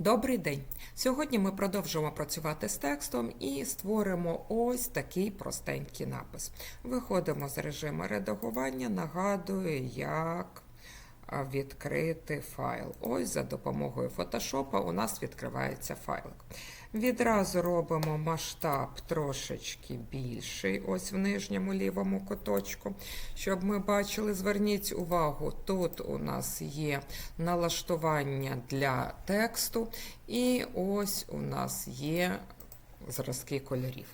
Добрий день! Сьогодні ми продовжимо працювати з текстом і створимо ось такий простенький напис. Виходимо з режиму редагування, нагадую, як відкрити файл. Ось за допомогою Photoshop у нас відкривається файлик. Відразу робимо масштаб трошечки більший, ось в нижньому лівому куточку. Щоб ми бачили, зверніть увагу, тут у нас є налаштування для тексту, і ось у нас є зразки кольорів.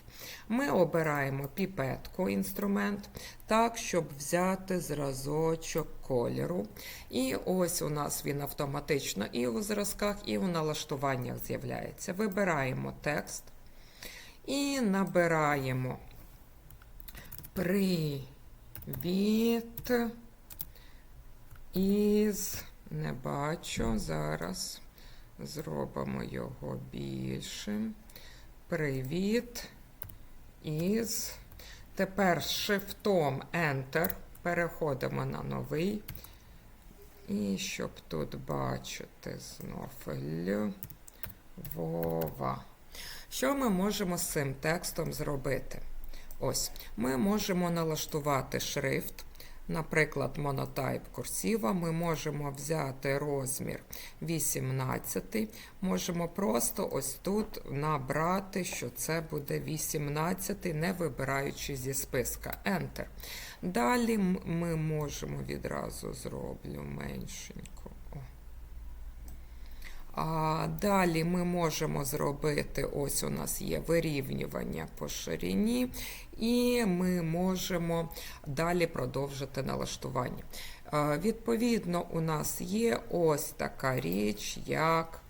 Ми обираємо піпетку інструмент так, щоб взяти зразочок кольору. І ось у нас він автоматично і у зразках, і у налаштуваннях з'являється. Вибираємо текст і набираємо привіт із не бачу. Зараз зробимо його більшим. Привіт із. Тепер з шифтом Enter переходимо на новий. І щоб тут бачити знов Львова. Що ми можемо з цим текстом зробити? Ось, ми можемо налаштувати шрифт. Наприклад, монотайп курсива ми можемо взяти розмір 18, можемо просто ось тут набрати, що це буде 18, не вибираючи зі списка Enter. Далі ми можемо відразу зроблю меншенько. А далі ми можемо зробити, ось у нас є вирівнювання по ширині, і ми можемо далі продовжити налаштування. Відповідно, у нас є ось така річ, як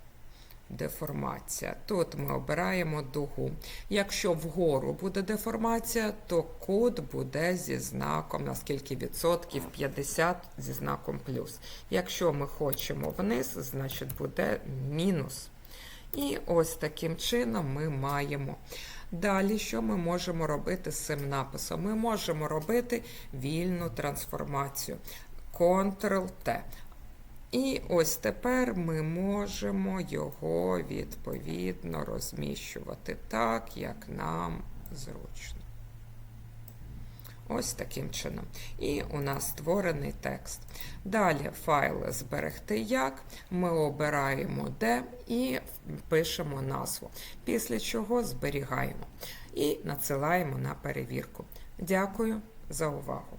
деформація. Тут ми обираємо дугу. Якщо вгору буде деформація, то код буде зі знаком, наскільки відсотків 50 зі знаком плюс. Якщо ми хочемо вниз, значить буде мінус. І ось таким чином ми маємо. Далі, що ми можемо робити з цим написом? Ми можемо робити вільну трансформацію. Ctrl-T. І ось тепер ми можемо його відповідно розміщувати так, як нам зручно. Ось таким чином. І у нас створений текст. Далі файл зберегти як. Ми обираємо де і пишемо назву. Після чого зберігаємо і надсилаємо на перевірку. Дякую за увагу!